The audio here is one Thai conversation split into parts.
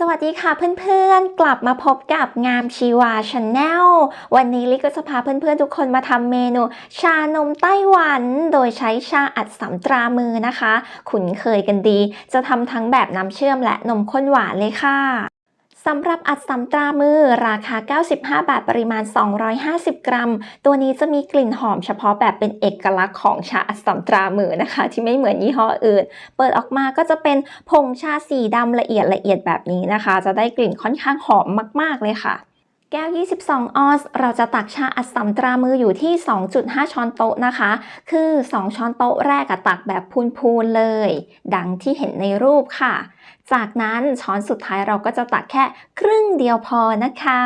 สวัสดีค่ะเพื่อนๆ กลับมาพบกับงามชีวาชาแนลวันนี้ลิก็จะพาเพื่อนๆทุกคนมาทำเมนูชานมไต้หวัน โดยใช้ชาอัดสำตรามือนะคะ คุ้นเคยกันดี จะทำทั้งแบบน้ำเชื่อมและนมข้นหวานเลยค่ะ สำหรับอัดสำตรามือราคา 95 บาท ปริมาณ 250 กรัม ตัวนี้จะมีกลิ่นหอมเฉพาะแบบเป็นเอกลักษณ์ของชาอัดสำตรามือนะคะ ที่ไม่เหมือนยี่ห้ออื่น เปิดออกมาก็จะเป็นผงชาสีดำละเอียดละเอียดแบบนี้นะคะ จะได้กลิ่นค่อนข้างหอมมาก ๆ เลยค่ะ แก้ว 22 ออนซ์ เราจะตักชาอัดสำตรามืออยู่ที่ 2.5 ช้อนโต๊ะนะคะ คือ 2 ช้อนโต๊ะแรกตักแบบพูนๆเลย ดังที่เห็นในรูปค่ะ จากนั้นช้อนสุดท้ายเราก็จะตักแค่ครึ่งเดียวพอนะคะ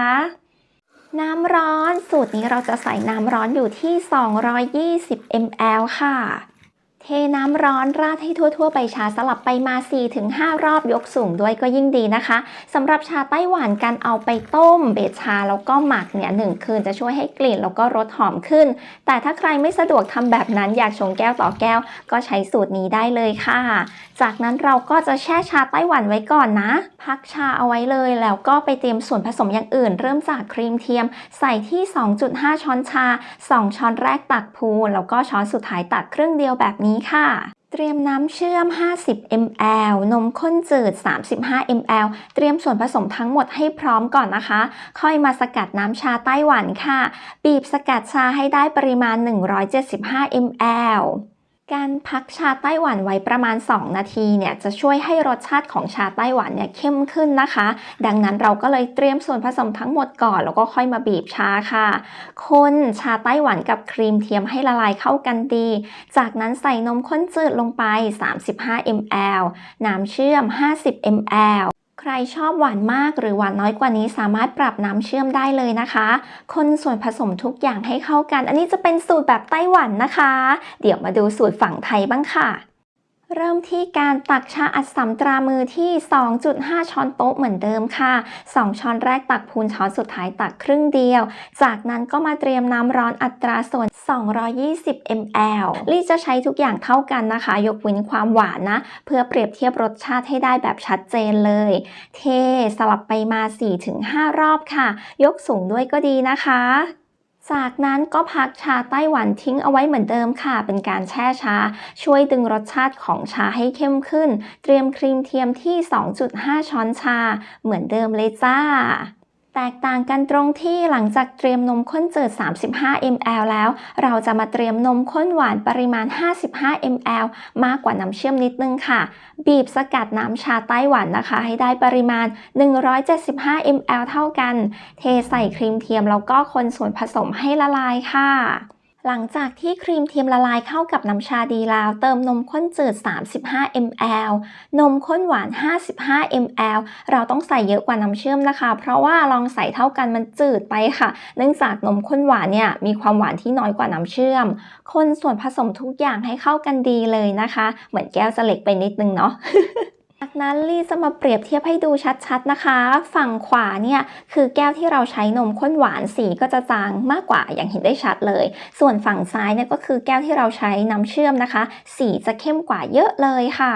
น้ำร้อน สูตรนี้เราจะใส่น้ำร้อนอยู่ที่ 220 ml ค่ะ เทน้ำร้อนราดให้ทั่ว ๆ ไปชาสลับไปมา 4-5 รอบยกสูงด้วยก็ยิ่งดีนะคะสำหรับชาไต้หวันการเอาไปต้ม เบชชาแล้วก็หมักเนี่ยหนึ่งคืนจะช่วยให้กลิ่นแล้วก็รสหอมขึ้น แต่ถ้าใครไม่สะดวกทำแบบนั้นอยากชงแก้วต่อแก้ว ก็ใช้สูตรนี้ได้เลยค่ะ จากนั้นเราก็จะแช่ชาไต้หวันไว้ก่อนนะ พักชาเอาไว้เลยแล้วก็ไปเตรียมส่วนผสมอย่างอื่น เริ่มจากครีมเทียม ใส่ที่ 2.5 ช้อนชา 2 ช้อนแรกตักพูนแล้วก็ช้อนสุดท้ายตักครึ่งเดียวแบบนี้นี้ค่ะ เตรียมน้ำเชื่อม 50 ml นมข้นจืด 35 ml เตรียมส่วนผสมทั้งหมดให้พร้อมก่อนนะคะ ค่อยมาสกัดน้ำชาไต้หวันค่ะ บีบสกัดชาให้ได้ปริมาณ 175 ml การพักชาไต้หวันไว้ประมาณ 2 นาทีเนี่ยจะช่วยให้รสชาติของชาไต้หวันเนี่ยเข้มขึ้นนะคะ ดังนั้นเราก็เลยเตรียมส่วนผสมทั้งหมดก่อน แล้วก็ค่อยมาบีบชาค่ะ คนชาไต้หวันกับครีมเทียมให้ละลายเข้ากันดี จากนั้นใส่นมข้นจืดลงไป 35 ml น้ำเชื่อม 50 ml ใครชอบหวานมากหรือหวานน้อยกว่านี้สามารถปรับน้ำเชื่อมได้เลยนะคะ คนส่วนผสมทุกอย่างให้เข้ากัน อันนี้จะเป็นสูตรแบบไต้หวันนะคะ เดี๋ยวมาดูสูตรฝั่งไทยบ้างค่ะ เริ่มที่การตักชาอัดสำตรามือที่ 2.5 ช้อนโต๊ะเหมือนเดิมค่ะ 2 ช้อนแรกตักพูนช้อนสุดท้ายตักครึ่งเดียว จากนั้นก็มาเตรียมน้ำร้อนอัตราส่วน 220 ml ลี่จะใช้ทุกอย่างเท่ากันนะคะ ยกเว้นความหวานนะ เพื่อเปรียบเทียบรสชาติให้ได้แบบชัดเจนเลย เทสลับไปมา 4-5 รอบค่ะ ยกสูงด้วยก็ดีนะคะ จากนั้นก็พักชาไต้หวันทิ้งเอาไว้เหมือนเดิมค่ะ เป็นการแช่ชา ช่วยดึงรสชาติของชาให้เข้มขึ้น เตรียมครีมเทียมที่ 2.5 ช้อนชา เหมือนเดิมเลยจ้า แตกต่างกันตรงที่หลังจากเตรียมนมข้นจืด 35 ml แล้ว เราจะมาเตรียมนมข้นหวานปริมาณ 55 ml มากกว่าน้ำเชื่อมนิดนึงค่ะ บีบสกัดน้ำชาไต้หวันนะคะ ให้ได้ปริมาณ 175 ml เท่ากัน เทใส่ครีมเทียมแล้วก็คนส่วนผสมให้ละลายค่ะ หลังจากที่ครีมเทียมละลายเข้ากับน้ำชาดีแล้วเติมนมข้นจืด 35 ml นมข้นหวาน 55 ml เราต้องใส่เยอะกว่าน้ำเชื่อมนะคะ เพราะว่าลองใส่เท่ากันมันจืดไปค่ะ เนื่องจากนมข้นหวานเนี่ยมีความหวานที่น้อยกว่าน้ำเชื่อม คนส่วนผสมทุกอย่างให้เข้ากันดีเลยนะคะ เหมือนแก้วจะเล็กไปนิดนึงเนาะ จากนั้นลี่จะมาเปรียบเทียบให้ดูชัดๆนะคะ ฝั่งขวาเนี่ยคือแก้วที่เราใช้นมข้นหวานสีก็จะจางมากกว่าอย่างเห็นได้ชัดเลย ส่วนฝั่งซ้ายเนี่ยก็คือแก้วที่เราใช้น้ำเชื่อมนะคะ สีจะเข้มกว่าเยอะเลยค่ะ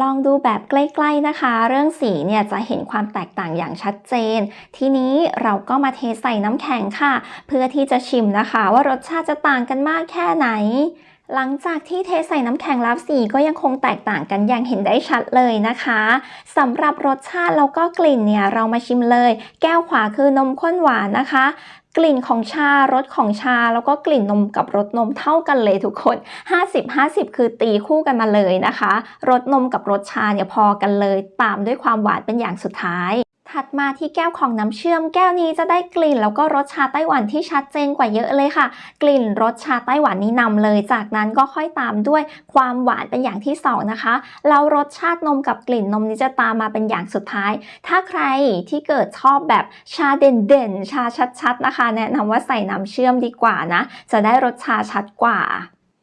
ลองดูแบบใกล้ๆนะคะ เรื่องสีเนี่ยจะเห็นความแตกต่างอย่างชัดเจน ทีนี้เราก็มาเทใส่น้ำแข็งค่ะ เพื่อที่จะชิมนะคะว่ารสชาติจะต่างกันมากแค่ไหน หลังจากที่เทใส่น้ำแข็งแล้วสีก็ยังคงแตกต่างกันอย่างเห็นได้ชัดเลยนะคะสำหรับรสชาติแล้วก็กลิ่นเนี่ยเรามาชิมเลย แก้วขวาคือนมข้นหวานนะคะ กลิ่นของชารสของชาแล้วก็กลิ่นนมกับรสนมเท่ากันเลยทุกคน 50-50 คือตีคู่กันมาเลยนะคะรสนมกับรสชาเนี่ยพอกันเลย ตามด้วยความหวานเป็นอย่างสุดท้าย ถัดมาที่แก้วของน้ำเชื่อมแก้วนี้จะได้กลิ่น แล้วก็รสชาไต้หวันที่ชัดเจนกว่าเยอะเลยค่ะ กลิ่นรสชาไต้หวันนี้นำเลย จากนั้นก็ค่อยตามด้วยความหวานเป็นอย่างที่สองนะคะแล้วรสชาตินมกับกลิ่นนมนี้จะตามมาเป็นอย่างสุดท้าย ถ้าใครที่เกิดชอบแบบชาเด่นๆชาชัดๆนะคะ แนะนำว่าใส่น้ำเชื่อมดีกว่านะ จะได้รสชาชัดกว่า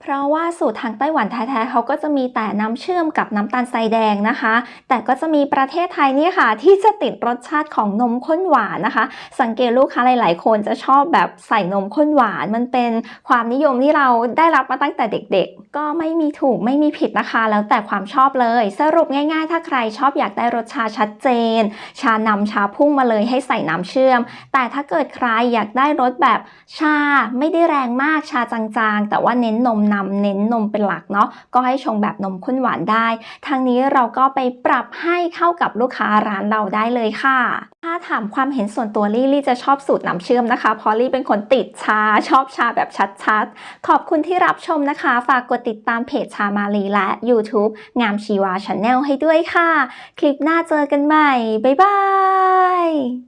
เพราะว่าสูตรทางไต้หวันแท้ๆเขาก็จะมีแต่น้ำเชื่อมกับน้ำตาลทรายแดงนะคะ แต่ก็จะมีประเทศไทยนี่ค่ะ ที่จะติดรสชาติของนมข้นหวานนะคะ สังเกตลูกค้าหลาย ๆ คนจะชอบแบบใส่นมข้นหวานมันเป็นความนิยมที่เราได้รับมาตั้งแต่เด็ก ๆ ก็ไม่มีถูกไม่มีผิดนะคะ แล้วแต่ความชอบเลย สรุปง่าย ๆ ถ้าใครชอบอยากได้รสชาชัดเจน ชานำชาพุ่งมาเลยให้ใส่น้ำเชื่อม แต่ถ้าเกิดใครอยากได้รสแบบชาไม่ได้แรงมากชาจางๆ แต่ว่าเน้นนมนำเน้นนมเป็นหลักเนาะก็ให้ชงแบบนมข้นหวานได้ ทางนี้เราก็ไปปรับให้เข้ากับลูกค้าร้านเราได้เลยค่ะ ถ้าถามความเห็นส่วนตัวลี่ลี่จะชอบสูตรน้ำเชื่อมนะคะเพราะลี่เป็นคนติดชาชอบชาแบบชัดๆ ขอบคุณที่รับชมนะคะ ฝากกดติดตามเพจชามาลีและ YouTube งามชีวาชาแนลให้ด้วยค่ะ คลิปหน้าเจอกันใหม่ บ๊ายบาย